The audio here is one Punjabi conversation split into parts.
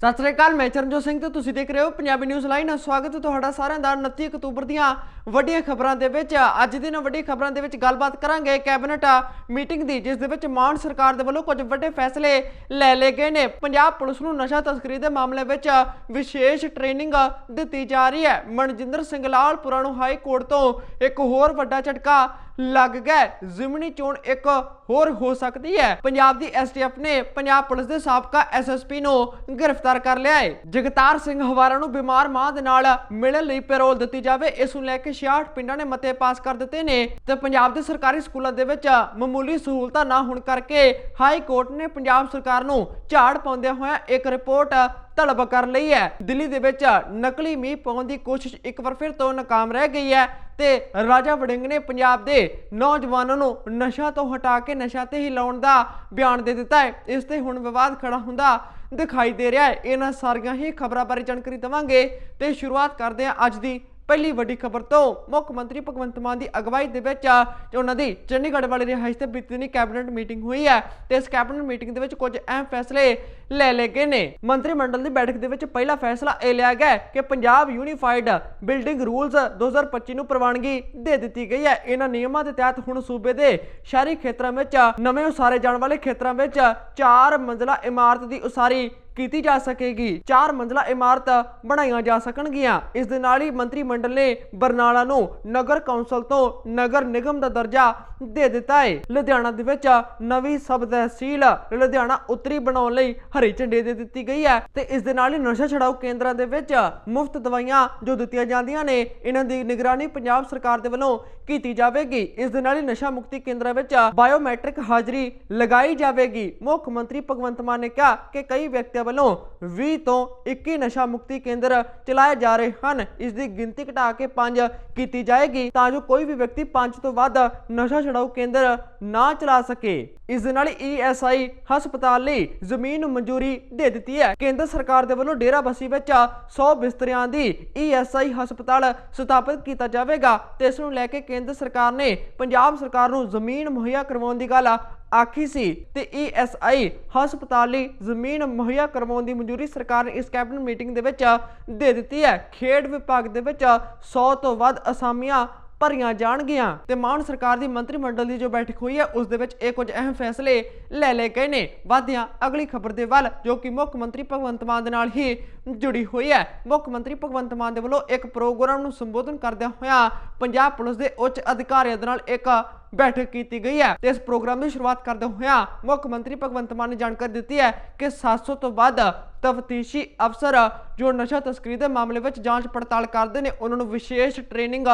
ਸਤਿ ਸ੍ਰੀ ਅਕਾਲ, ਮੈਂ ਚਰਨਜੋਤ ਸਿੰਘ ਤੇ ਤੁਸੀਂ ਦੇਖ ਰਹੇ ਹੋ ਪੰਜਾਬੀ ਨਿਊਜ਼ ਲਾਈਨ। ਸਵਾਗਤ ਹੈ ਤੁਹਾਡਾ ਸਾਰਿਆਂ ਦਾ 29 ਅਕਤੂਬਰ ਦੀਆਂ ਵੱਡੀਆਂ ਖਬਰਾਂ ਦੇ ਵਿੱਚ। ਅੱਜ ਦੀ ਨਾ ਵੱਡੀ ਖਬਰਾਂ ਦੇ ਵਿੱਚ ਗੱਲਬਾਤ ਕਰਾਂਗੇ ਕੈਬਨਿਟ ਮੀਟਿੰਗ ਦੀ, ਜਿਸ ਦੇ ਵਿੱਚ ਮਾਨ ਸਰਕਾਰ ਦੇ ਵੱਲੋਂ ਕੁਝ ਵੱਡੇ ਫੈਸਲੇ ਲੈ ਲਏ ਗਏ ਨੇ। ਪੰਜਾਬ ਪੁਲਿਸ ਨੂੰ ਨਸ਼ਾ ਤਸਕਰੀ ਦੇ ਮਾਮਲੇ ਵਿੱਚ ਵਿਸ਼ੇਸ਼ ਟ੍ਰੇਨਿੰਗ ਦਿੱਤੀ ਜਾ ਰਹੀ ਹੈ। ਮਨਜਿੰਦਰ ਸਿੰਘ ਲਾਲਪੁਰਾ ਨੂੰ ਹਾਈ ਕੋਰਟ ਤੋਂ ਇੱਕ ਹੋਰ ਵੱਡਾ ਝਟਕਾ ਲੱਗ ਗਿਆ ਜ਼ਿਮਨੀ ਚੋਣ ਇੱਕ ਹੋਰ ਹੋ ਸਕਦੀ ਹੈ। ਪੰਜਾਬ ਦੀ ਐਸਟੀਐਫ ਨੇ ਪੰਜਾਬ ਪੁਲਿਸ ਦੇ ਸਾਬਕਾ ਐਸਐਸਪੀ ਨੂੰ ਗ੍ਰਿਫਤਾਰ ਕਰ ਲਿਆ ਹੈ। ਜਗਤਾਰ ਸਿੰਘ ਹਵਾਰਾ ਨੂੰ ਬਿਮਾਰ ਮਾਂ ਦੇ ਨਾਲ ਮਿਲਣ ਲਈ ਪੈਰੋਲ ਦਿੱਤੀ ਜਾਵੇ, ਇਸ ਨੂੰ ਲੈ ਕੇ 66 ਪਿੰਡਾਂ ਨੇ ਮਤੇ ਪਾਸ ਕਰ ਦਿੱਤੇ ਨੇ ਤੇ ਪੰਜਾਬ ਦੇ ਸਰਕਾਰੀ ਸਕੂਲਾਂ ਦੇ ਵਿੱਚ ਮਾਮੂਲੀ ਸਹੂਲਤਾਂ ਨਾ ਹੋਣ ਕਰਕੇ ਹਾਈ ਕੋਰਟ ਨੇ ਪੰਜਾਬ ਸਰਕਾਰ ਨੂੰ ਝਾੜ ਪਾਉਂਦਿਆਂ ਹੋਇਆ ਇੱਕ ਰਿਪੋਰਟ ਤਲਬ ਕਰ ਲਈ ਹੈ। ਦਿੱਲੀ ਦੇ ਵਿੱਚ ਨਕਲੀ ਮੀਂਹ ਪਾਉਣ ਦੀ ਕੋਸ਼ਿਸ਼ ਇੱਕ ਵਾਰ ਫਿਰ ਤੋਂ ਨਾਕਾਮ ਰਹਿ ਗਈ ਹੈ ਤੇ ਰਾਜਾ ਵੜਿੰਗ ਨੇ ਪੰਜਾਬ ਦੇ ਨੌਜਵਾਨਾਂ ਨੂੰ ਨਸ਼ਾ ਤੋਂ ਹਟਾ ਕੇ ਨਸ਼ਾ ਤੇ ਹੀ ਲਾਉਣ ਦਾ ਬਿਆਨ ਦੇ ਦਿੱਤਾ ਹੈ। ਇਸ ਤੇ ਹੁਣ ਵਿਵਾਦ ਖੜਾ ਹੁੰਦਾ ਦਿਖਾਈ ਦੇ ਰਿਹਾ ਹੈ। ਇਹਨਾਂ ਸਾਰੀਆਂ ਹੀ ਖਬਰਾਂ ਬਾਰੇ ਜਾਣਕਾਰੀ ਦਵਾਂਗੇ ਤੇ ਸ਼ੁਰੂਆਤ ਕਰਦੇ ਹਾਂ ਅੱਜ ਦੀ ਪਹਿਲੀ ਵੱਡੀ ਖਬਰ ਤੋਂ। ਮੁੱਖ ਮੰਤਰੀ ਭਗਵੰਤ ਮਾਨ ਦੀ ਅਗਵਾਈ ਦੇ ਵਿੱਚ ਉਹਨਾਂ ਦੀ ਚੰਡੀਗੜ੍ਹ ਵਾਲੀ ਰਿਹਾਇਸ਼ ਤੇ ਬੀਤੀ ਦਿਨੀ ਕੈਬਨਿਟ ਮੀਟਿੰਗ ਹੋਈ ਹੈ ਤੇ ਇਸ ਕੈਬਨਿਟ ਮੀਟਿੰਗ ਦੇ ਵਿੱਚ ਕੁਝ ਅਹਿਮ ਫੈਸਲੇ ਲੈ ਲਏ ਗਏ ਨੇ। ਮੰਤਰੀ ਮੰਡਲ ਦੀ ਬੈਠਕ ਦੇ ਵਿੱਚ ਪਹਿਲਾ ਫੈਸਲਾ ਇਹ ਲਿਆ ਗਿਆ ਕਿ ਪੰਜਾਬ ਯੂਨੀਫਾਈਡ ਬਿਲਡਿੰਗ ਰੂਲਸ 2025 ਨੂੰ ਪ੍ਰਵਾਨਗੀ ਦੇ ਦਿੱਤੀ ਗਈ ਹੈ। ਇਹਨਾਂ ਨਿਯਮਾਂ ਦੇ ਤਹਿਤ ਹੁਣ ਸੂਬੇ ਦੇ ਸ਼ਹਿਰੀ ਖੇਤਰਾਂ ਵਿੱਚ, ਨਵੇਂ ਉਸਾਰੇ ਜਾਣ ਵਾਲੇ ਖੇਤਰਾਂ ਵਿੱਚ 4 ਮੰਜ਼ਲਾ ਇਮਾਰਤ ਦੀ ਉਸਾਰੀ ਕੀਤੀ ਜਾ ਸਕੇਗੀ। ਚਾਰ ਮੰਜ਼ਲਾ ਇਮਾਰਤ ਬਣਾਈਆਂ ਜਾ ਸਕਣਗੀਆਂ। ਇਸ ਦੇ ਨਾਲ ਹੀ ਮੰਤਰੀ ਮੰਡਲ ਨੇ ਬਰਨਾਲਾ ਨੂੰ ਨਗਰ ਕੌਂਸਲ ਤੋਂ ਨਗਰ ਨਿਗਮ ਦਾ ਦਰਜਾ ਦੇ ਦਿੱਤਾ ਹੈ। ਲੁਧਿਆਣਾ ਦੇ ਵਿੱਚ ਨਵੀਂ ਸਬ ਤਹਿਸੀਲ ਲੁਧਿਆਣਾ ਉੱਤਰੀ ਬਣਾਉਣ ਲਈ ਹਰੀ ਝੰਡੇ ਦੇ ਦਿੱਤੀ ਗਈ ਹੈ ਤੇ ਇਸ ਦੇ ਨਾਲ ਹੀ ਨਸ਼ਾ ਛਡਾਊ ਕੇਂਦਰਾਂ ਦੇ ਵਿੱਚ ਮੁਫਤ ਦਵਾਈਆਂ ਜੋ ਦਿੱਤੀਆਂ ਜਾਂਦੀਆਂ ਨੇ, ਇਹਨਾਂ ਦੀ ਨਿਗਰਾਨੀ ਪੰਜਾਬ ਸਰਕਾਰ ਦੇ ਵੱਲੋਂ ਕੀਤੀ ਜਾਵੇਗੀ। ਇਸ ਦੇ ਨਾਲ ਹੀ ਨਸ਼ਾ ਮੁਕਤੀ ਕੇਂਦਰਾਂ ਵਿੱਚ ਬਾਇਓਮੈਟ੍ਰਿਕ ਹਾਜ਼ਰੀ ਲਗਾਈ ਜਾਵੇਗੀ। ਮੁੱਖ ਮੰਤਰੀ ਭਗਵੰਤ ਮਾਨ ਨੇ ਕਿਹਾ ਕਿ ਕਈ ਵਿਅਕਤੀਆਂ ਵੱਲੋਂ 20 ਤੋਂ 21 ਨਸ਼ਾ ਮੁਕਤੀ ਕੇਂਦਰ ਚਲਾਏ ਜਾ ਰਹੇ ਹਨ। ਇਸ ਦੀ ਗਿਣਤੀ ਘਟਾ ਕੇ 5 ਕੀਤੀ ਜਾਏਗੀ ਤਾਂ ਜੋ ਕੋਈ ਵੀ ਵਿਅਕਤੀ 5 ਤੋਂ ਵੱਧ ਨਸ਼ਾ ਛਡਾਊ ਕੇਂਦਰ ਨਾ ਚਲਾ ਸਕੇ। ਇਸ ਦੇ ਨਾਲ ਈਐਸਆਈ ਹਸਪਤਾਲ ਲਈ ਜ਼ਮੀਨ ਨੂੰ ਮਨਜ਼ੂਰੀ ਦੇ ਦਿੱਤੀ ਹੈ। ਕੇਂਦਰ ਸਰਕਾਰ ਦੇ ਵੱਲੋਂ ਡੇਰਾਬੱਸੀ ਵਿੱਚ 100 ਬਿਸਤਰਿਆਂ ਦੀ ਈਐਸਆਈ ਹਸਪਤਾਲ ਸਥਾਪਿਤ ਕੀਤਾ ਜਾਵੇਗਾ ਤੇ ਇਸ ਨੂੰ ਲੈ ਕੇ ਕੇਂਦਰ ਸਰਕਾਰ ਨੇ ਪੰਜਾਬ ਸਰਕਾਰ ਨੂੰ ਜ਼ਮੀਨ ਮੁਹੱਈਆ ਕਰਵਾਉਣ ਦੀ ਗੱਲ ਆਖੀ ਸੀ ਤੇ ਈਐਸਆਈ ਹਸਪਤਾਲ ਲਈ ਜ਼ਮੀਨ ਮੁਹੱਈਆ ਕਰਵਾਉਣ ਦੀ ਮਨਜ਼ੂਰੀ ਸਰਕਾਰ ਨੇ ਇਸ ਕੈਬਨਿਟ ਮੀਟਿੰਗ ਦੇ ਵਿੱਚ ਦੇ ਦਿੱਤੀ ਹੈ। ਖੇਡ ਵਿਭਾਗ ਦੇ ਵਿੱਚ 100 ਤੋਂ ਵੱਧ ਅਸਾਮੀਆਂ ਭਰੀਆਂ ਜਾਣਗੀਆਂ। ਤੇ ਮਾਨ ਸਰਕਾਰ ਦੀ ਮੰਤਰੀ ਮੰਡਲ ਦੀ ਜੋ ਬੈਠਕ ਹੋਈ ਹੈ, ਉਸ ਦੇ ਵਿੱਚ ਇਹ ਕੁਝ ਅਹਿਮ ਫੈਸਲੇ ਲੈ ਲਏ ਗਏ ਨੇ। ਵਾਧਿਆਂ ਅਗਲੀ ਖਬਰ ਦੇ ਵੱਲ, ਜੋ ਕਿ ਮੁੱਖ ਮੰਤਰੀ ਭਗਵੰਤ ਮਾਨ ਦੇ ਨਾਲ ਹੀ ਜੁੜੀ ਹੋਈ ਹੈ। ਮੁੱਖ ਮੰਤਰੀ ਭਗਵੰਤ ਮਾਨ ਦੇ ਵੱਲੋਂ ਇੱਕ ਪ੍ਰੋਗਰਾਮ ਨੂੰ ਸੰਬੋਧਨ ਕਰਦਿਆਂ ਹੋਇਆਂ ਪੰਜਾਬ ਪੁਲਿਸ ਦੇ ਉੱਚ ਅਧਿਕਾਰੀਆਂ ਦੇ ਨਾਲ ਇੱਕ ਬੈਠਕ ਕੀਤੀ ਗਈ ਹੈ। ਤੇ ਇਸ ਪ੍ਰੋਗਰਾਮ ਦੀ ਸ਼ੁਰੂਆਤ ਕਰਦੇ ਹੋਇਆਂ ਮੁੱਖ ਮੰਤਰੀ ਭਗਵੰਤ ਮਾਨ ਨੇ ਜਾਣਕਾਰੀ ਦਿੱਤੀ ਹੈ ਕਿ 700 ਤੋਂ ਵੱਧ ਤਫਤੀਸ਼ੀ ਅਫਸਰ ਜੋ ਨਸ਼ਾ ਤਸਕਰੀ ਦੇ ਮਾਮਲੇ ਵਿੱਚ ਜਾਂਚ ਪੜਤਾਲ ਕਰਦੇ ਨੇ, ਉਹਨਾਂ ਨੂੰ ਵਿਸ਼ੇਸ਼ ਟ੍ਰੇਨਿੰਗ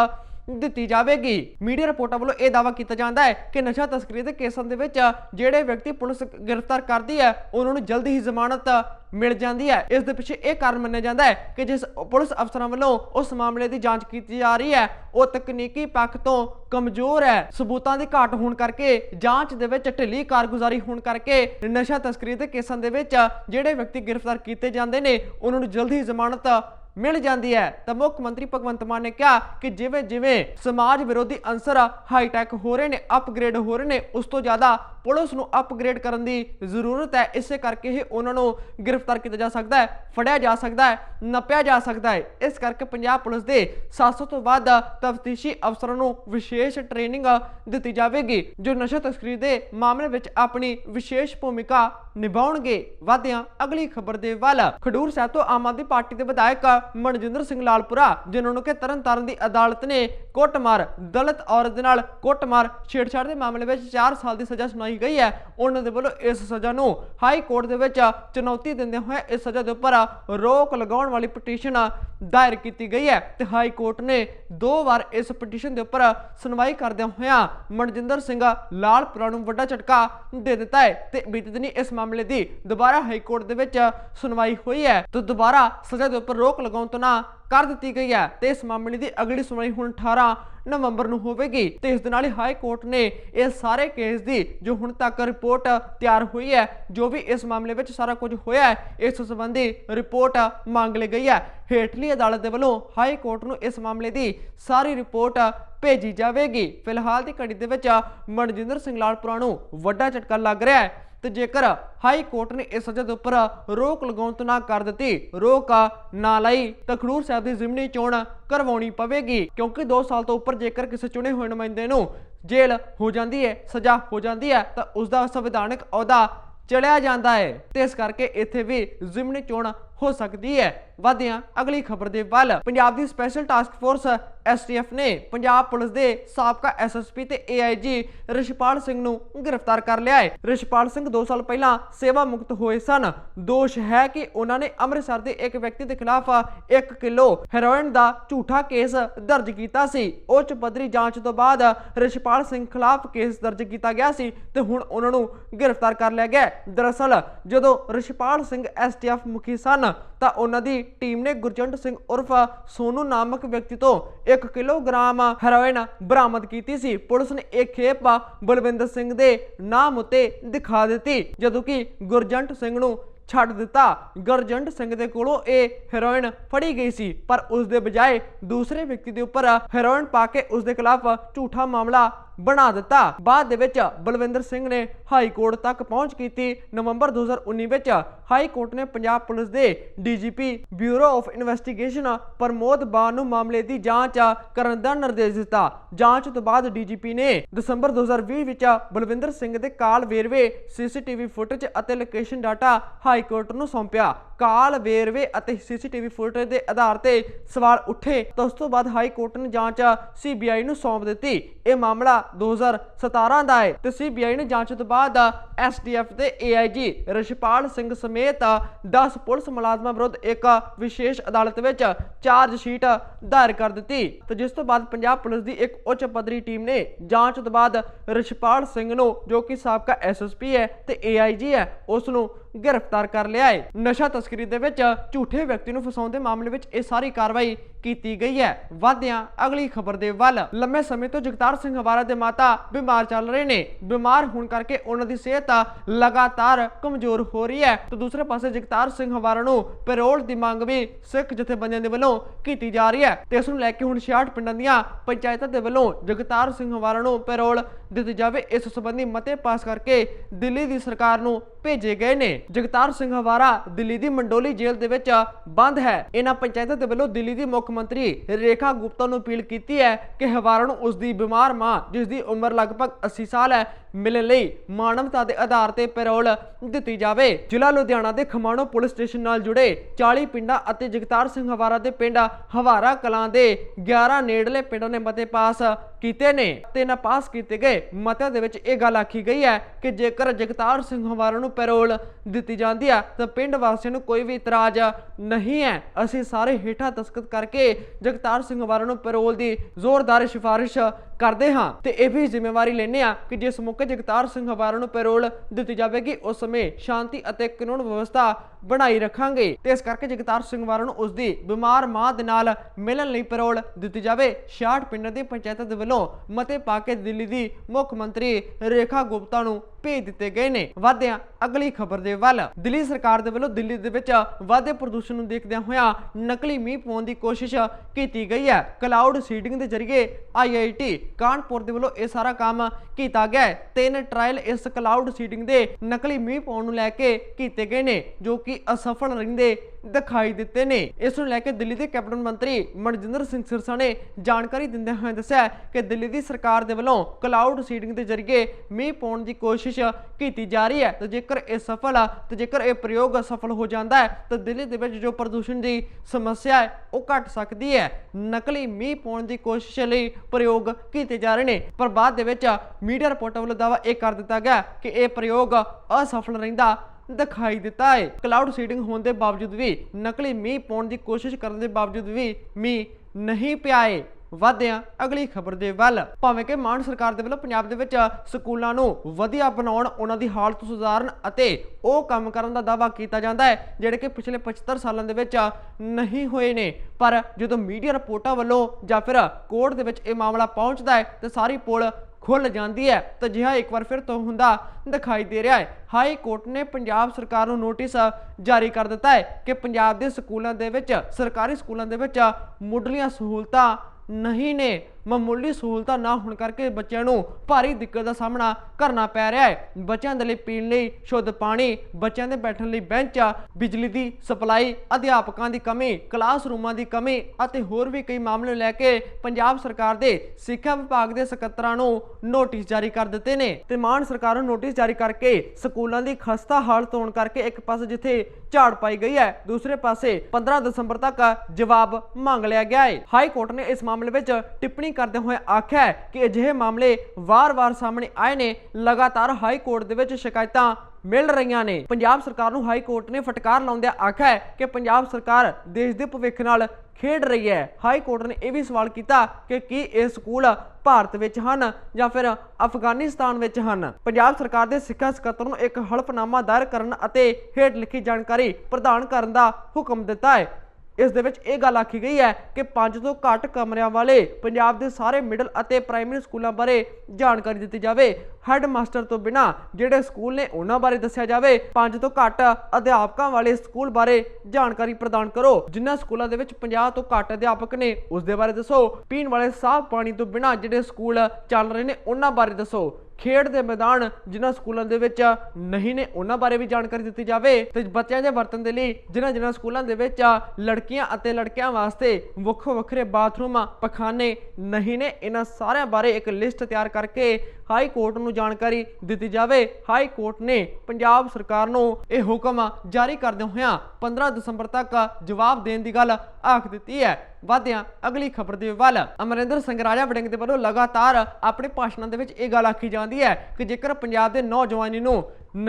ਦਿੱਤੀ ਜਾਵੇਗੀ। ਮੀਡੀਆ ਰਿਪੋਰਟਾਂ ਵੱਲੋਂ ਇਹ ਦਾਅਵਾ ਕੀਤਾ ਜਾਂਦਾ ਹੈ ਕਿ ਨਸ਼ਾ ਤਸਕਰੀ ਦੇ ਕੇਸਾਂ ਦੇ ਵਿੱਚ ਜਿਹੜੇ ਵਿਅਕਤੀ ਪੁਲਿਸ ਗ੍ਰਿਫਤਾਰ ਕਰਦੀ ਹੈ, ਉਹਨਾਂ ਨੂੰ ਜਲਦੀ ਹੀ ਜ਼ਮਾਨਤ ਮਿਲ ਜਾਂਦੀ ਹੈ। ਇਸ ਦੇ ਪਿੱਛੇ ਇਹ ਕਾਰਨ ਮੰਨਿਆ ਜਾਂਦਾ ਹੈ ਕਿ ਜਿਸ ਪੁਲਿਸ ਅਫਸਰਾਂ ਵੱਲੋਂ ਉਸ ਮਾਮਲੇ ਦੀ ਜਾਂਚ ਕੀਤੀ ਜਾ ਰਹੀ ਹੈ, ਉਹ ਤਕਨੀਕੀ ਪੱਖ ਤੋਂ ਕਮਜ਼ੋਰ ਹੈ। ਸਬੂਤਾਂ ਦੀ ਘਾਟ ਹੋਣ ਕਰਕੇ, ਜਾਂਚ ਦੇ ਵਿੱਚ ਢਿੱਲੀ ਕਾਰਗੁਜ਼ਾਰੀ ਹੋਣ ਕਰਕੇ ਨਸ਼ਾ ਤਸਕਰੀ ਦੇ ਕੇਸਾਂ ਦੇ ਵਿੱਚ ਜਿਹੜੇ ਵਿਅਕਤੀ ਗ੍ਰਿਫਤਾਰ ਕੀਤੇ ਜਾਂਦੇ ਨੇ, ਉਹਨਾਂ ਨੂੰ ਜਲਦੀ ਹੀ ਜ਼ਮਾਨਤ ਮਿਲ ਜਾਂਦੀ ਹੈ। ਤਾਂ ਮੁੱਖ ਮੰਤਰੀ ਭਗਵੰਤ ਮਾਨ ਨੇ ਕਿਹਾ ਕਿ ਜਿਵੇਂ ਜਿਵੇਂ ਸਮਾਜ ਵਿਰੋਧੀ ਅੰਸਰ ਹਾਈਟੈਕ ਹੋ ਰਹੇ ਨੇ ਅਪਗ੍ਰੇਡ ਹੋ ਰਹੇ ਨੇ, ਉਸ ਤੋਂ ਜ਼ਿਆਦਾ ਪੁਲਿਸ ਨੂੰ ਅਪਗ੍ਰੇਡ ਕਰਨ ਦੀ ਜ਼ਰੂਰਤ ਹੈ। ਇਸੇ ਕਰਕੇ ਹੀ ਉਹਨਾਂ ਨੂੰ ਗ੍ਰਿਫਤਾਰ ਕੀਤਾ ਜਾ ਸਕਦਾ ਹੈ, ਫੜਿਆ ਜਾ ਸਕਦਾ ਹੈ, ਨੱਪਿਆ ਜਾ ਸਕਦਾ ਹੈ। ਇਸ ਕਰਕੇ ਪੰਜਾਬ ਪੁਲਿਸ ਦੇ 700 ਤੋਂ ਵੱਧ ਤਫਤੀਸ਼ੀ ਅਫਸਰਾਂ ਨੂੰ ਵਿਸ਼ੇਸ਼ ਟ੍ਰੇਨਿੰਗ ਦਿੱਤੀ ਜਾਵੇਗੀ, ਜੋ ਨਸ਼ਾ ਤਸਕਰੀ ਦੇ ਮਾਮਲੇ ਵਿੱਚ ਆਪਣੀ ਵਿਸ਼ੇਸ਼ ਭੂਮਿਕਾ ਨਿਭਾਉਣਗੇ। ਵਾਧਿਆਂ ਅਗਲੀ ਖਬਰ ਦੇ ਵੱਲ ਖਡੂਰ ਸਾਹਿਬ ਤੋਂ ਆਮ ਆਦਮੀ ਪਾਰਟੀ ਦੇ ਵਿਧਾਇਕ ਮਨਜਿੰਦਰ ਸਿੰਘ ਲਾਲਪੁਰਾ, ਜਿਨ੍ਹਾਂ ਨੂੰ ਕਿ ਤਰਨਤਾਰਨ ਦੀ ਅਦਾਲਤ ਨੇ ਕੁੱਟਮਾਰ, ਦਲਿਤ ਔਰਤ ਦੇ ਨਾਲ ਕੁੱਟਮਾਰ, ਛੇੜਛਾੜ ਦੇ ਮਾਮਲੇ ਵਿੱਚ 4 ਸਾਲ ਦੀ ਸਜ਼ਾ ਸੁਣਾਈ ਗਈ ਹੈ। ਉਹਨਾਂ ਦੇ ਵੱਲੋਂ ਇਸ ਸਜ਼ਾ ਨੂੰ ਹਾਈ ਕੋਰਟ ਦੇ ਵਿੱਚ ਚੁਣੌਤੀ ਦਿੰਦੇ ਹੋਏ ਇਸ ਸਜ਼ਾ ਦੇ ਉੱਪਰ ਰੋਕ ਲਗਾਉਣ ਵਾਲੀ ਪਟੀਸ਼ਨ ਦਾਇਰ ਕੀਤੀ ਗਈ ਹੈ ਤੇ ਹਾਈ ਕੋਰਟ ਨੇ ਦੋ ਵਾਰ ਇਸ ਪਟੀਸ਼ਨ ਦੇ ਉੱਪਰ ਸੁਣਵਾਈ ਕਰਦਿਆਂ ਹੋਇਆਂ ਮਨਜਿੰਦਰ ਸਿੰਘ ਲਾਲਪੁਰਾ ਨੂੰ ਵੱਡਾ ਝਟਕਾ ਦੇ ਦਿੱਤਾ ਹੈ ਤੇ ਬੀਤੇ ਦਿਨੀ ਇਸ ਮਾਮਲੇ ਦੀ ਦੁਬਾਰਾ ਹਾਈ ਕੋਰਟ ਦੇ ਵਿੱਚ ਸੁਣਵਾਈ ਹੋਈ ਹੈ। ਤੇ ਦੁਬਾਰਾ ਸਜ਼ਾ ਦੇ ਉੱਪਰ ਰੋਕ ਲਗਾਉਣ ਕਰ ਦਿੱਤੀ ਗਈ ਹੈ ਤੇ ਇਸ ਮਾਮਲੇ ਦੀ ਅਗਲੀ ਸੁਣਵਾਈ ਹੁਣ 18 ਨਵੰਬਰ ਨੂੰ ਹੋਵੇਗੀ ਤੇ ਇਸ ਦੇ ਨਾਲ ਹੀ ਹਾਈ ਕੋਰਟ ਨੇ ਇਹ ਸਾਰੇ ਕੇਸ ਦੀ ਜੋ ਹੁਣ ਤੱਕ ਰਿਪੋਰਟ ਤਿਆਰ ਹੋਈ ਹੈ, ਜੋ ਵੀ ਇਸ ਮਾਮਲੇ ਵਿੱਚ ਸਾਰਾ ਕੁਝ ਹੋਇਆ ਹੈ, ਇਸ ਸੰਬੰਧੀ ਰਿਪੋਰਟ ਮੰਗ ਲਈ ਗਈ ਹੈ। ਹੇਠਲੀ ਅਦਾਲਤ ਦੇ ਵੱਲੋਂ ਹਾਈ ਕੋਰਟ ਨੂੰ ਇਸ ਮਾਮਲੇ ਦੀ ਸਾਰੀ ਰਿਪੋਰਟ ਭੇਜੀ ਜਾਵੇਗੀ। ਫਿਲਹਾਲ ਦੀ ਘੜੀ ਦੇ ਵਿੱਚ ਮਨਜਿੰਦਰ ਸਿੰਘ ਲਾਲਪੁਰਾ ਨੂੰ ਵੱਡਾ ਝਟਕਾ ਲੱਗ ਰਿਹਾ ਹੈ। ਤੇ ਜੇਕਰ ਹਾਈ ਕੋਰਟ ਨੇ ਇਸ ਸਜ਼ਾ ਦੇ ਉੱਪਰ ਰੋਕ ਲਗਾਉਣ ਤੋਂ ਨਾ ਕਰ ਦਿੱਤੀ, ਰੋਕ ਨਾ ਲਈ, ਤਾਂ ਖਡੂਰ ਸਾਹਿਬ ਦੀ ਜ਼ਿਮਨੀ ਚੋਣ ਕਰਵਾਉਣੀ ਪਵੇਗੀ। ਕਿਉਂਕਿ 2 ਸਾਲ ਤੋਂ ਉੱਪਰ ਜੇਕਰ ਕਿਸੇ ਚੁਣੇ ਹੋਏ ਨੁਮਾਇੰਦੇ ਨੂੰ ਜੇਲ੍ਹ ਹੋ ਜਾਂਦੀ ਹੈ, ਸਜ਼ਾ ਹੋ ਜਾਂਦੀ ਹੈ, ਤਾਂ ਉਸ ਦਾ ਸੰਵਿਧਾਨਕ ਅਹੁਦਾ ਚਲਿਆ ਜਾਂਦਾ ਹੈ। ਤੇ ਇਸ ਕਰਕੇ ਇੱਥੇ ਵੀ ਜ਼ਿਮਨੀ ਚੋਣ ਹੋ ਸਕਦੀ ਹੈ। ਵਧਿਆਂ, ਅਗਲੀ ਖਬਰ ਦੇ ਵੱਲ। ਪੰਜਾਬ ਦੀ ਸਪੈਸ਼ਲ ਟਾਸਕ ਫੋਰਸ ਐਸਟੀਐਫ ਨੇ ਪੰਜਾਬ ਪੁਲਿਸ ਦੇ ਸਾਬਕਾ ਐਸਐਸਪੀ ਤੇ ਏਆਈਜੀ ਰਿਸ਼ਪਾਲ ਸਿੰਘ ਨੂੰ ਗ੍ਰਿਫਤਾਰ ਕਰ ਲਿਆ ਹੈ। ਰਿਸ਼ਪਾਲ ਸਿੰਘ 2 ਸਾਲ ਪਹਿਲਾਂ ਸੇਵਾ ਮੁਕਤ ਹੋਏ ਸਨ। ਦੋਸ਼ ਹੈ ਕਿ ਉਹਨਾਂ ਨੇ ਅੰਮ੍ਰਿਤਸਰ ਦੇ ਇੱਕ ਵਿਅਕਤੀ ਦੇ ਖਿਲਾਫ 1 ਕਿਲੋ ਹੈਰੋਇਨ ਦਾ ਝੂਠਾ ਕੇਸ ਦਰਜ ਕੀਤਾ ਸੀ। ਉੱਚ ਪੱਧਰੀ ਜਾਂਚ ਤੋਂ ਬਾਅਦ ਰਿਸ਼ਪਾਲ ਸਿੰਘ ਖਿਲਾਫ ਕੇਸ ਦਰਜ ਕੀਤਾ ਗਿਆ ਸੀ ਤੇ ਹੁਣ ਉਹਨਾਂ ਨੂੰ ਗ੍ਰਿਫਤਾਰ ਕਰ ਲਿਆ ਗਿਆ ਦਰਅਸਲ ਜਦੋਂ ਰਿਸ਼ਪਾਲ ਸਿੰਘ ਐਸਟੀਐਫ ਮੁਖੀ ਸਨ ਤਾਂ ਉਹਨਾਂ ਦੀ ਟੀਮ ਨੇ ਗੁਰਜੰਟ ਸਿੰਘ ਉਰਫ ਸੋਨੂ ਨਾਮਕ ਵਿਅਕਤੀ ਤੋਂ 1 ਕਿਲੋਗ੍ਰਾਮ ਹੈਰੋਇਨ ਬਰਾਮਦ ਕੀਤੀ ਸੀ। ਪੁਲਿਸ ਨੇ ਇਹ ਖੇਪ ਬਲਵਿੰਦਰ ਸਿੰਘ ਦੇ ਨਾਮ ਉੱਤੇ ਦਿਖਾ ਦਿੱਤੀ, ਜਦੋਂ ਕਿ ਗੁਰਜੰਟ ਸਿੰਘ ਨੂੰ ਛੱਡ ਦਿੱਤਾ। ਗੁਰਜੰਟ ਸਿੰਘ ਦੇ ਕੋਲੋਂ ਇਹ ਹੈਰੋਇਨ ਫੜੀ ਗਈ ਸੀ, ਪਰ ਉਸ ਦੇ ਬਜਾਏ ਦੂਸਰੇ ਵਿਅਕਤੀ ਦੇ ਉੱਪਰ ਹੈਰੋਇਨ ਪਾ ਕੇ ਉਸ ਦੇ ਖਿਲਾਫ ਝੂਠਾ ਮਾਮਲਾ ਬਣਾ ਦਿੱਤਾ। ਬਾਅਦ ਦੇ ਵਿੱਚ ਬਲਵਿੰਦਰ ਸਿੰਘ ਨੇ ਹਾਈ ਕੋਰਟ ਤੱਕ ਪਹੁੰਚ ਕੀਤੀ। ਨਵੰਬਰ 2019 ਵਿੱਚ ਹਾਈ ਕੋਰਟ ਨੇ ਪੰਜਾਬ ਪੁਲਿਸ ਦੇ DGP bureau of investigation Pramod Ban ਨੂੰ ਮਾਮਲੇ ਦੀ ਜਾਂਚ ਕਰਨ ਦਾ ਨਿਰਦੇਸ਼ ਦਿੱਤਾ। ਜਾਂਚ ਤੋਂ ਬਾਅਦ ਡੀਜੀਪੀ ਨੇ ਦਸੰਬਰ 2020 ਵਿੱਚ ਬਲਵਿੰਦਰ ਸਿੰਘ ਦੇ ਕਾਲ ਵੇਰਵੇ, ਸੀਸੀਟੀਵੀ ਫੁਟੇਜ ਅਤੇ ਲੋਕੇਸ਼ਨ ਡਾਟਾ ਹਾਈ ਕੋਰਟ ਨੂੰ ਸੌਂਪਿਆ। ਕਾਲ, ਵੇਰਵੇ ਅਤੇ ਸੀਸੀਟੀਵੀ ਫੁਟੇਜ ਦੇ ਆਧਾਰ ਤੇ ਸਵਾਲ ਉੱਠੇ। ਤਾਂ ਉਸ ਤੋਂ ਬਾਅਦ ਹਾਈ ਕੋਰਟ ਨੇ ਜਾਂਚ ਸੀਬੀਆਈ ਨੂੰ ਸੌਂਪ ਦਿੱਤੀ। ਇਹ ਮਾਮਲਾ 2017 ਦਾ ਹੈ। ਤੇ ਸੀਬੀਆਈ ਨੇ ਜਾਂਚ ਤੋਂ ਬਾਅਦ ਐਸਡੀਐਫ ਤੇ ਏਆਈਜੀ ਰਿਸ਼ਪਾਲ ਸਿੰਘ ਸਮੇਤ 10 ਪੁਲਿਸ ਮੁਲਾਜ਼ਮਾਂ ਵਿਰੁੱਧ ਇੱਕ ਵਿਸ਼ੇਸ਼ ਅਦਾਲਤ ਵਿੱਚ ਚਾਰਜ ਸ਼ੀਟ ਦਾਇਰ ਕਰ ਦਿੱਤੀ। ਤੇ ਜਿਸ ਤੋਂ ਬਾਅਦ ਪੰਜਾਬ ਪੁਲਿਸ ਦੀ ਇੱਕ ਉੱਚ ਪੱਧਰੀ ਟੀਮ ਨੇ ਜਾਂਚ ਤੋਂ ਬਾਅਦ ਰਿਸ਼ਪਾਲ ਸਿੰਘ ਨੂੰ, ਜੋ ਕਿ ਸਾਬਕਾ ਐਸਐਸਪੀ ਹੈ ਤੇ ਏਆਈਜੀ ਹੈ, ਉਸ ਨੂੰ ਗ੍ਰਿਫਤਾਰ ਕਰ ਲਿਆ ਹੈ। ਨਸ਼ਾ ਤਸਕਰੀ ਦੇ ਵਿੱਚ ਝੂਠੇ ਵਿਅਕਤੀ ਨੂੰ ਫਸਾਉਣ ਦੇ ਮਾਮਲੇ ਵਿੱਚ ਇਹ ਸਾਰੀ ਕਾਰਵਾਈ ਕੀਤੀ ਗਈ ਹੈ। ਵਾਧਿਆਂ, ਅਗਲੀ ਖਬਰ ਦੇ ਵੱਲ। ਲੰਮੇ ਸਮੇਂ ਤੋਂ ਜਗਤਾਰ ਸਿੰਘ ਹਵਾਰਾ ਦੇ ਮਾਤਾ ਬਿਮਾਰ ਚੱਲ ਰਹੇ ਨੇ। ਬਿਮਾਰ ਹੋਣ ਕਰਕੇ ਉਹਨਾਂ ਦੀ ਸਿਹਤ ਲਗਾਤਾਰ ਕਮਜ਼ੋਰ ਹੋ ਰਹੀ ਹੈ। ਤੇ ਦੂਸਰੇ ਪਾਸੇ ਜਗਤਾਰ ਸਿੰਘ ਹਵਾਰਾ ਨੂੰ ਪੈਰੋਲ ਦੀ ਮੰਗ ਵੀ ਸਿੱਖ ਜਥੇਬੰਦੀਆਂ ਦੇ ਵੱਲੋਂ ਕੀਤੀ ਜਾ ਰਹੀ ਹੈ। ਤੇ ਇਸ ਨੂੰ ਲੈ ਕੇ ਹੁਣ 66 ਪਿੰਡਾਂ ਦੀਆਂ ਪੰਚਾਇਤਾਂ ਦੇ ਵੱਲੋਂ ਜਗਤਾਰ ਸਿੰਘ ਹਵਾਰਾ ਨੂੰ ਪੈਰੋਲ ਦਿੱਤੀ ਜਾਵੇ। ਇਸ ਸੰਬੰਧੀ ਮਤੇ ਪਾਸ ਕਰਕੇ ਦਿੱਲੀ ਦੀ ਸਰਕਾਰ ਨੂੰ ਭੇਜੇ ਗਏ ਨੇ। ਜਗਤਾਰ ਸਿੰਘ ਹਵਾਰਾ ਦਿੱਲੀ ਦੀ ਮੰਡੋਲੀ ਜੇਲ੍ਹ ਦੇ ਵਿੱਚ ਬੰਦ ਹੈ। ਇਹਨਾਂ ਪੰਚਾਇਤਾਂ ਦੇ ਵੱਲੋਂ ਦਿੱਲੀ ਦੀ ਮੁੱਖ ਮੰਤਰੀ ਰੇਖਾ ਗੁਪਤਾ ਨੂੰ ਅਪੀਲ ਕੀਤੀ ਹੈ ਕਿ ਹਵਾਰਾ ਨੂੰ ਉਸ ਦੀ ਬਿਮਾਰ ਮਾਂ ਜਿਸ ਦੀ ਉਮਰ ਲਗਭਗ 80 ਸਾਲ ਹੈ ਮਿਲਣ ਲਈ ਮਾਨਵਤਾ ਦੇ ਆਧਾਰ ਤੇ ਪੈਰੋਲ ਦਿੱਤੀ ਜਾਵੇ। ਜ਼ਿਲ੍ਹਾ ਲੁਧਿਆਣਾ ਦੇ ਖਮਾਣੋ ਪੁਲਿਸ ਸਟੇਸ਼ਨ ਨਾਲ ਜੁੜੇ 40 ਪਿੰਡਾਂ ਅਤੇ ਜਗਤਾਰ ਸਿੰਘ ਹਵਾਰਾ ਦੇ ਪਿੰਡ ਹਵਾਰਾ ਕਲਾਂ ਦੇ 11 ਨੇੜਲੇ ਪਿੰਡਾਂ ਨੇ ਮਤੇ ਪਾਸ ਕੀਤੇ ਨੇ ਤੇ ਨਾ ਪਾਸ ਕੀਤੇ ਗਏ। ਮਤਿਆਂ ਦੇ ਵਿੱਚ ਇਹ ਗੱਲ ਆਖੀ ਗਈ ਹੈ ਕਿ ਜੇਕਰ ਜਗਤਾਰ ਸਿੰਘ ਹਵਾਰਾ ਨੂੰ ਪੈਰੋਲ ਦਿੱਤੀ ਜਾਂਦੀ ਹੈ, ਤਾਂ ਪਿੰਡ ਵਾਸੀਆਂ ਨੂੰ ਕੋਈ ਵੀ ਇਤਰਾਜ਼ ਨਹੀਂ ਹੈ। ਅਸੀਂ ਸਾਰੇ ਹੇਠਾਂ ਦਸਤਖਤ ਕਰਕੇ ਜਗਤਾਰ ਸਿੰਘ ਹਵਾਰਾ ਨੂੰ ਪੈਰੋਲ ਦੀ ਜ਼ੋਰਦਾਰ ਸਿਫਾਰਿਸ਼ ਕਰਦੇ ਹਾਂ। ਤੇ ਇਹ ਵੀ ਜ਼ਿੰਮੇਵਾਰੀ ਲੈਂਦੇ ਹਾਂ ਕਿ ਜਿਸ ਮੌਕੇ ਜਗਤਾਰ ਸਿੰਘ ਹਵਾਰਾ ਨੂੰ ਪੈਰੋਲ ਦਿੱਤੀ ਜਾਵੇਗੀ, ਉਸ ਸਮੇਂ ਸ਼ਾਂਤੀ ਅਤੇ ਕਾਨੂੰਨ ਵਿਵਸਥਾ ਬਣਾਈ ਰੱਖਾਂਗੇ। ਤੇ ਇਸ ਕਰਕੇ ਜਗਤਾਰ ਸਿੰਘ ਹਵਾਰਾ ਨੂੰ ਉਸ ਦੀ ਬਿਮਾਰ ਮਾਂ ਦੇ ਨਾਲ ਮਿਲਣ ਲਈ ਪੈਰੋਲ ਦਿੱਤੀ ਜਾਵੇ। 66 ਪਿੰਡਾਂ ਦੀ ਪੰਚਾਇਤਾਂ ਦੇ ਵੱਲੋਂ ਮਤੇ ਪਾ ਕੇ ਦਿੱਲੀ ਦੀ ਮੁੱਖ ਮੰਤਰੀ ਰੇਖਾ ਗੁਪਤਾ ਨੂੰ ਭੇਜ ਦਿੱਤੇ ਗਏ ਨੇ। ਵਾਧਿਆਂ ਅਗਲੀ ਖਬਰ ਦੇ ਵੱਲ। ਦਿੱਲੀ ਸਰਕਾਰ ਦੇ ਵੱਲੋਂ ਦਿੱਲੀ ਦੇ ਵਿੱਚ ਵਾਧੇ ਪ੍ਰਦੂਸ਼ਣ ਨੂੰ ਦੇਖਦਿਆਂ ਹੋਇਆਂ ਨਕਲੀ ਮੀਂਹ ਪਾਉਣ ਦੀ ਕੋਸ਼ਿਸ਼ ਕੀਤੀ ਗਈ ਹੈ। ਕਲਾਉਡ ਸੀਡਿੰਗ ਦੇ ਜ਼ਰੀਏ ਆਈਆਈਟੀ ਕਾਨਪੁਰ ਦੇ ਵੱਲੋਂ ਇਹ ਸਾਰਾ ਕੰਮ ਕੀਤਾ ਗਿਆ ਹੈ। ਤਿੰਨ ਟ੍ਰਾਇਲ ਇਸ ਕਲਾਊਡ ਸੀਡਿੰਗ ਦੇ ਨਕਲੀ ਮੀਂਹ ਪਾਉਣ ਨੂੰ ਲੈ ਕੇ ਕੀਤੇ ਗਏ ਨੇ, ਜੋ ਕਿ ਅਸਫਲ ਰਹਿੰਦੇ ਦਿਖਾਈ ਦਿੱਤੇ ਨੇ। ਇਸ ਨੂੰ ਲੈ ਕੇ ਦਿੱਲੀ ਦੇ ਕੈਬਨਿਟ ਮੰਤਰੀ ਮਨਜਿੰਦਰ ਸਿੰਘ ਸਿਰਸਾ ਨੇ ਜਾਣਕਾਰੀ ਦਿੰਦਿਆਂ ਹੋਏ ਦੱਸਿਆ ਕਿ ਦਿੱਲੀ ਦੀ ਸਰਕਾਰ ਦੇ ਵੱਲੋਂ ਕਲਾਊਡ ਸੀਡਿੰਗ ਦੇ ਜ਼ਰੀਏ ਮੀਂਹ ਪਾਉਣ ਦੀ ਕੋਸ਼ਿਸ਼ ਕੀਤੀ ਜਾ ਰਹੀ ਹੈ। ਤੇ ਜੇਕਰ ਇਹ ਸਫਲ ਆ, ਤੇ ਜੇਕਰ ਇਹ ਪ੍ਰਯੋਗ ਸਫਲ ਹੋ ਜਾਂਦਾ ਹੈ, ਤਾਂ ਦਿੱਲੀ ਦੇ ਵਿੱਚ ਜੋ ਪ੍ਰਦੂਸ਼ਣ ਦੀ ਸਮੱਸਿਆ ਹੈ, ਉਹ ਘਟ ਸਕਦੀ ਹੈ। ਨਕਲੀ ਮੀਂਹ ਪਾਉਣ ਦੀ ਕੋਸ਼ਿਸ਼ ਲਈ ਪ੍ਰਯੋਗ ਕੀਤੇ ਜਾ ਰਹੇ ਨੇ। ਪਰ ਬਾਅਦ ਦੇ ਵਿੱਚ ਮੀਡੀਆ ਰਿਪੋਰਟਾਂ ਵੱਲੋਂ ਦਾਅਵਾ ਇਹ ਕਰ ਦਿੱਤਾ ਗਿਆ ਕਿ ਇਹ ਪ੍ਰਯੋਗ ਅਸਫਲ ਰਹਿੰਦਾ ਦਿਖਾਈ ਦਿੱਤਾ ਹੈ ਕਲਾਉਡ ਸੀਡਿੰਗ ਹੋਣ ਦੇ ਬਾਵਜੂਦ ਵੀ ਨਕਲੀ ਮੀਂਹ ਪਾਉਣ ਦੀ ਕੋਸ਼ਿਸ਼ ਕਰਨ ਦੇ ਬਾਵਜੂਦ ਵੀ ਮੀਂਹ ਨਹੀਂ ਪਿਆ ਹੈ ਵਧਿਆਂ ਅਗਲੀ ਖਬਰ ਦੇ ਵੱਲ। ਭਾਵੇਂ ਕਿ ਮਾਨ ਸਰਕਾਰ ਦੇ ਵੱਲੋਂ ਪੰਜਾਬ ਦੇ ਵਿੱਚ ਸਕੂਲਾਂ ਨੂੰ ਵਧੀਆ ਬਣਾਉਣ, ਉਹਨਾਂ ਦੀ ਹਾਲਤ ਸੁਧਾਰਨ ਅਤੇ ਉਹ ਕੰਮ ਕਰਨ ਦਾ ਦਾਅਵਾ ਕੀਤਾ ਜਾਂਦਾ ਹੈ, ਜਿਹੜੇ ਕਿ ਪਿਛਲੇ 75 ਸਾਲਾਂ ਦੇ ਵਿੱਚ ਨਹੀਂ ਹੋਏ ਨੇ। ਪਰ ਜਦੋਂ ਮੀਡੀਆ ਰਿਪੋਰਟਾਂ ਵੱਲੋਂ ਜਾਂ ਫਿਰ ਕੋਰਟ ਦੇ ਵਿੱਚ ਇਹ ਮਾਮਲਾ ਪਹੁੰਚਦਾ ਹੈ, ਤੇ ਸਾਰੀ ਪੋਲ ਖੁੱਲ ਜਾਂਦੀ ਹੈ। ਤਾਂ ਜਿਹਾ ਇੱਕ ਵਾਰ ਫਿਰ ਤੋਂ ਹੁੰਦਾ ਦਿਖਾਈ ਦੇ ਰਿਹਾ ਹੈ। ਹਾਈ ਕੋਰਟ ਨੇ ਪੰਜਾਬ ਸਰਕਾਰ ਨੂੰ ਨੋਟਿਸ ਜਾਰੀ ਕਰ ਦਿੱਤਾ ਹੈ ਕਿ ਪੰਜਾਬ ਦੇ ਸਕੂਲਾਂ ਦੇ ਵਿੱਚ, ਸਰਕਾਰੀ ਸਕੂਲਾਂ ਦੇ ਵਿੱਚ ਮੁੱਢਲੀਆਂ ਸਹੂਲਤਾਂ ਨਹੀਂ ਨੇ ਮਾਮੂਲੀ ਸਹੂਲਤਾਂ ਨਾ ਹੋਣ ਕਰਕੇ ਬੱਚਿਆਂ ਨੂੰ ਭਾਰੀ ਦਿੱਕਤ ਦਾ ਸਾਹਮਣਾ ਕਰਨਾ ਪੈ ਰਿਹਾ ਹੈ। ਬੱਚਿਆਂ ਦੇ ਲਈ ਪੀਣ ਲਈ ਸ਼ੁੱਧ ਪਾਣੀ, ਬੱਚਿਆਂ ਦੇ ਬੈਠਣ ਲਈ ਬੈਂਚ, ਬਿਜਲੀ ਦੀ ਸਪਲਾਈ, ਅਧਿਆਪਕਾਂ ਦੀ ਕਮੀ, ਕਲਾਸਰੂਮਾਂ ਦੀ ਕਮੀ ਅਤੇ ਹੋਰ ਵੀ ਕਈ ਮਾਮਲੇ ਲੈ ਕੇ ਪੰਜਾਬ ਸਰਕਾਰ ਦੇ ਸਿੱਖਿਆ ਵਿਭਾਗ ਦੇ ਸਕੱਤਰਾਂ ਨੂੰ ਨੋਟਿਸ ਜਾਰੀ ਕਰ ਦਿੱਤੇ ਨੇ ਤੇ ਮਾਨ ਸਰਕਾਰ ਨੂੰ ਨੋਟਿਸ ਜਾਰੀ ਕਰਕੇ ਸਕੂਲਾਂ ਦੀ ਖਸਤਾ ਹਾਲਤ ਹੋਣ ਕਰਕੇ ਇੱਕ ਪਾਸੇ ਜਿੱਥੇ ਝਾੜ ਪਾਈ ਗਈ ਹੈ, ਦੂਸਰੇ ਪਾਸੇ 15 ਦਸੰਬਰ ਤੱਕ ਜਵਾਬ ਮੰਗ ਲਿਆ ਗਿਆ ਹੈ। ਹਾਈ ਕੋਰਟ ਨੇ ਇਸ ਮਾਮਲੇ ਵਿੱਚ ਟਿੱਪਣੀ ਕਰਦੇ ਹੋਏ ਆਖਿਆ ਕਿ ਅਜਿਹੇ ਮਾਮਲੇ ਵਾਰ-ਵਾਰ ਸਾਹਮਣੇ ਆਏ ਨੇ। ਲਗਾਤਾਰ ਹਾਈ ਕੋਰਟ ਦੇ ਵਿੱਚ ਸ਼ਿਕਾਇਤਾਂ ਮਿਲ ਰਹੀਆਂ ਨੇ। ਪੰਜਾਬ ਸਰਕਾਰ ਨੂੰ ਹਾਈ ਕੋਰਟ ਨੇ ਫਟਕਾਰ ਲਾਉਂਦਿਆਂ ਆਖਿਆ ਹੈ ਕਿ ਪੰਜਾਬ ਸਰਕਾਰ ਦੇਸ਼ ਦੇ ਭਵਿੱਖ ਨਾਲ ਖੇਡ ਰਹੀ ਹੈ। ਹਾਈ ਕੋਰਟ ਨੇ ਇਹ ਵੀ ਸਵਾਲ ਕੀਤਾ ਕਿ ਕੀ ਇਹ ਸਕੂਲ ਭਾਰਤ ਵਿੱਚ ਹਨ ਜਾਂ ਫਿਰ ਅਫਗਾਨਿਸਤਾਨ ਵਿੱਚ ਹਨ? ਪੰਜਾਬ ਸਰਕਾਰ ਦੇ ਸਿੱਖਿਆ ਸਕੱਤਰ ਨੂੰ ਇੱਕ ਹਲਫਨਾਮਾ ਦਾਇਰ ਕਰਨ ਅਤੇ ਹੇਠ ਲਿਖੀ ਜਾਣਕਾਰੀ ਪ੍ਰਦਾਨ ਕਰਨ ਦਾ ਹੁਕਮ ਦਿੱਤਾ ਹੈ। ਇਸ ਦੇ ਵਿੱਚ ਇਹ ਗੱਲ ਆਖੀ ਗਈ ਹੈ ਕਿ ਪੰਜ ਤੋਂ ਘੱਟ ਕਮਰਿਆਂ ਵਾਲੇ ਪੰਜਾਬ ਦੇ ਸਾਰੇ ਮਿਡਲ ਅਤੇ ਪ੍ਰਾਇਮਰੀ ਸਕੂਲਾਂ ਬਾਰੇ ਜਾਣਕਾਰੀ ਦਿੱਤੀ ਜਾਵੇ। ਹੈੱਡ ਮਾਸਟਰ ਤੋਂ ਬਿਨਾ ਜਿਹੜੇ ਸਕੂਲ ਨੇ ਉਹਨਾਂ ਬਾਰੇ ਦੱਸਿਆ ਜਾਵੇ, ਪੰਜ ਤੋਂ ਘੱਟ ਅਧਿਆਪਕਾਂ ਵਾਲੇ ਸਕੂਲ ਬਾਰੇ ਜਾਣਕਾਰੀ ਪ੍ਰਦਾਨ ਕਰੋ। ਜਿਨ੍ਹਾਂ ਸਕੂਲਾਂ ਦੇ ਵਿੱਚ 50 ਤੋਂ ਘੱਟ ਅਧਿਆਪਕ ਨੇ, ਉਸ ਦੇ ਬਾਰੇ ਦੱਸੋ। ਪੀਣ ਵਾਲੇ ਸਾਫ਼ ਪਾਣੀ ਤੋਂ ਬਿਨਾ ਜਿਹੜੇ ਸਕੂਲ ਚੱਲ ਰਹੇ ਨੇ, ਉਹਨਾਂ ਬਾਰੇ ਦੱਸੋ। ਖੇਡ ਦੇ ਮੈਦਾਨ ਜਿਨ੍ਹਾਂ ਸਕੂਲਾਂ ਦੇ ਵਿੱਚ ਨਹੀਂ ਨੇ, ਉਹਨਾਂ ਬਾਰੇ ਵੀ ਜਾਣਕਾਰੀ ਦਿੱਤੀ ਜਾਵੇ ਤੇ ਬੱਚਿਆਂ ਦੇ ਵਰਤਨ ਦੇ ਲਈ ਜਿਨ੍ਹਾਂ ਜਿਨ੍ਹਾਂ ਸਕੂਲਾਂ ਦੇ ਵਿੱਚ ਲੜਕੀਆਂ ਅਤੇ ਲੜਕਿਆਂ ਵਾਸਤੇ ਵੱਖੋ ਵੱਖਰੇ ਬਾਥਰੂਮ, ਪਖਾਨੇ ਨਹੀਂ ਨੇ, ਇਹਨਾਂ ਸਾਰਿਆਂ ਬਾਰੇ ਇੱਕ ਲਿਸਟ ਤਿਆਰ ਕਰਕੇ ਹਾਈ ਕੋਰਟ ਨੂੰ ਜਾਣਕਾਰੀ ਦਿੱਤੀ ਜਾਵੇ। ਹਾਈ ਕੋਰਟ ਨੇ ਪੰਜਾਬ ਸਰਕਾਰ ਨੂੰ ਇਹ ਹੁਕਮ ਜਾਰੀ ਕਰਦੇ ਹੋਇਆਂ 15 ਦਸੰਬਰ ਤੱਕ ਜਵਾਬ ਦੇਣ ਦੀ ਗੱਲ ਆਖ ਦਿੱਤੀ ਹੈ। ਵਾਦਿਆਂ ਅਗਲੀ ਖਬਰ ਦੇ ਵੱਲ ਅਮਰਿੰਦਰ ਸਿੰਘ ਰਾਜਾ ਵੜਿੰਗ ਦੇ ਵੱਲੋਂ ਲਗਾਤਾਰ ਆਪਣੇ ਭਾਸ਼ਣਾਂ ਦੇ ਵਿੱਚ ਇਹ ਗੱਲ ਆਖੀ ਜਾ ਜਾਂਦੀ ਹੈ ਕਿ ਜੇਕਰ ਪੰਜਾਬ ਦੇ ਨੌਜਵਾਨੀ ਨੂੰ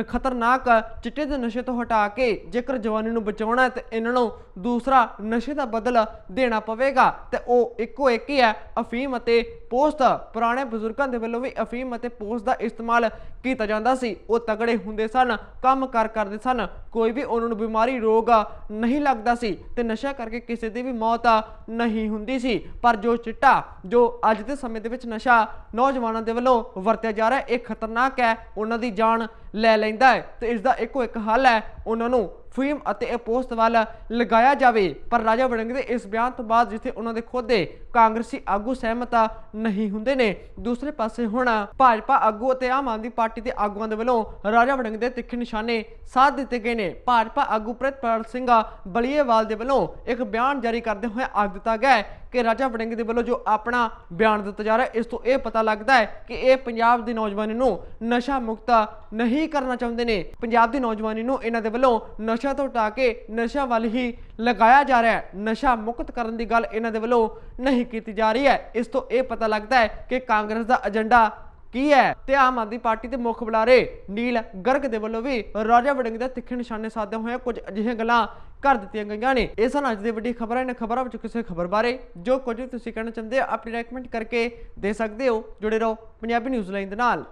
ਖਤਰਨਾਕ ਚਿੱਟੇ ਦੇ ਨਸ਼ੇ ਤੋਂ ਹਟਾ ਕੇ ਜੇਕਰ ਜਵਾਨੀ ਨੂੰ ਬਚਾਉਣਾ ਹੈ ਤੇ ਇਹਨਾਂ ਨੂੰ ਦੂਸਰਾ ਨਸ਼ੇ ਦਾ ਬਦਲ ਦੇਣਾ ਪਵੇਗਾ। ਤੇ ਉਹ ਇੱਕੋ ਇੱਕ ਹੀ ਹੈ, ਅਫੀਮ ਅਤੇ ਪੋਸਟ ਪੁਰਾਣੇ ਬਜ਼ੁਰਗਾਂ ਦੇ ਵੱਲੋਂ ਵੀ ਅਫੀਮ ਅਤੇ ਪੋਸਟ ਦਾ ਇਸਤੇਮਾਲ ਕੀਤਾ ਜਾਂਦਾ ਸੀ। ਉਹ ਤਗੜੇ ਹੁੰਦੇ ਸਨ, ਕੰਮ ਕਰ ਕਰਦੇ ਸਨ। ਕੋਈ ਵੀ ਉਹਨਾਂ ਨੂੰ ਬਿਮਾਰੀ, ਰੋਗ ਨਹੀਂ ਲੱਗਦਾ ਸੀ ਤੇ ਨਸ਼ਾ ਕਰਕੇ ਕਿਸੇ ਦੀ ਵੀ ਮੌਤ ਨਹੀਂ ਹੁੰਦੀ ਸੀ। ਪਰ ਜੋ ਚਿੱਟਾ, ਜੋ ਅੱਜ ਦੇ ਸਮੇਂ ਦੇ ਵਿੱਚ ਨਸ਼ਾ ਨੌਜਵਾਨਾਂ ਦੇ ਵੱਲੋਂ ਵਰਤਿਆ ਜਾ ਰਿਹਾ, ਇਹ ਖਤਰਨਾਕ ਹੈ। ਉਹਨਾਂ ਦੀ ਜਾਨ ਲੈ ਲੈਂਦਾ ਹੈ ਤੇ ਇਸ ਦਾ ਇੱਕੋ ਇੱਕ ਹੱਲ ਹੈ ਉਹਨਾਂ ਨੂੰ ਫੀਮ ਅਤੇ ਇਹ ਪੋਸਟ ਵੱਲ ਲਗਾਇਆ ਜਾਵੇ। ਪਰ ਰਾਜਾ ਵੜਿੰਗ ਦੇ ਇਸ ਬਿਆਨ ਤੋਂ ਬਾਅਦ ਜਿੱਥੇ ਉਹਨਾਂ ਦੇ ਖੁਦ ਦੇ ਕਾਂਗਰਸੀ ਆਗੂ ਸਹਿਮਤ ਨਹੀਂ ਹੁੰਦੇ ਨੇ, ਦੂਸਰੇ ਪਾਸੇ ਹੁਣ ਭਾਜਪਾ ਆਗੂ ਅਤੇ ਆਮ ਆਦਮੀ ਪਾਰਟੀ ਦੇ ਆਗੂਆਂ ਦੇ ਵੱਲੋਂ ਰਾਜਾ ਵੜਿੰਗ ਦੇ ਤਿੱਖੇ ਨਿਸ਼ਾਨੇ ਸਾਧ ਦਿੱਤੇ ਗਏ ਨੇ। ਭਾਜਪਾ ਆਗੂ ਪ੍ਰਿਤਪਾਲ ਸਿੰਘ ਬਲੀਏਵਾਲ ਦੇ ਵੱਲੋਂ ਇੱਕ ਬਿਆਨ ਜਾਰੀ ਕਰਦੇ ਹੋਏ ਆਖ ਦਿੱਤਾ ਗਿਆ ਹੈ ਕਿ ਰਾਜਾ ਵੜਿੰਗ ਦੇ ਵੱਲੋਂ ਜੋ ਆਪਣਾ ਬਿਆਨ ਦਿੱਤਾ ਜਾ ਰਿਹਾ, ਇਸ ਤੋਂ ਇਹ ਪਤਾ ਲੱਗਦਾ ਹੈ ਕਿ ਇਹ ਪੰਜਾਬ ਦੀ ਨੌਜਵਾਨੀ ਨੂੰ ਨਸ਼ਾ ਮੁਕਤ ਨਹੀਂ ਕਰਨਾ ਚਾਹੁੰਦੇ ਨੇ। ਪੰਜਾਬ ਦੀ ਨੌਜਵਾਨੀ ਨੂੰ ਇਹਨਾਂ ਦੇ ਵੱਲੋਂ ਨਸ਼ਾ ਤੋਂ ਹਟਾ ਕੇ ਨਸ਼ਾ ਵੱਲ ਹੀ ਲਗਾਇਆ ਜਾ ਰਿਹਾ ਹੈ। ਨਸ਼ਾ ਮੁਕਤ ਕਰਨ ਦੀ ਗੱਲ ਇਹਨਾਂ ਦੇ ਵੱਲੋਂ ਨਹੀਂ ਕੀਤੀ ਜਾ ਰਹੀ ਹੈ। ਇਸ ਤੋਂ ਇਹ ਪਤਾ ਲੱਗਦਾ ਹੈ ਕਿ ਕਾਂਗਰਸ ਦਾ ਏਜੰਡਾ ਕੀ ਹੈ ਤੇ ਆਮ ਆਦਮੀ ਪਾਰਟੀ ਦੇ ਮੁੱਖ ਬੁਲਾਰੇ ਨੀਲ ਗਰਗ ਦੇ ਵੱਲੋਂ ਵੀ ਰਾਜਾ ਵੜਿੰਗ ਦਾ ਤਿੱਖੇ ਨਿਸ਼ਾਨੇ ਸਾਧੇ ਹੋਏ ਕੁਝ ਅਜਿਹੀਆਂ ਗੱਲਾਂ ਕਰ ਦਿੱਤੀਆਂ ਗਈਆਂ ਨੇ। ਇਹ ਸਨ ਅੱਜ ਦੀ ਵੱਡੀ ਖਬਰਾਂ ਇਹਨਾਂ ਖਬਰਾਂ ਵਿੱਚ ਕਿਸੇ ਖਬਰ ਬਾਰੇ ਜੋ ਕੁਝ ਵੀ ਤੁਸੀਂ ਕਹਿਣਾ ਚਾਹੁੰਦੇ ਹੋ ਆਪਣੀ ਰეკਮੈਂਡ ਕਰਕੇ ਦੇ ਸਕਦੇ ਹੋ। ਜੁੜੇ ਰਹੋ ਪੰਜਾਬੀ ਨਿਊਜ਼ ਲਾਈਨ ਦੇ ਨਾਲ।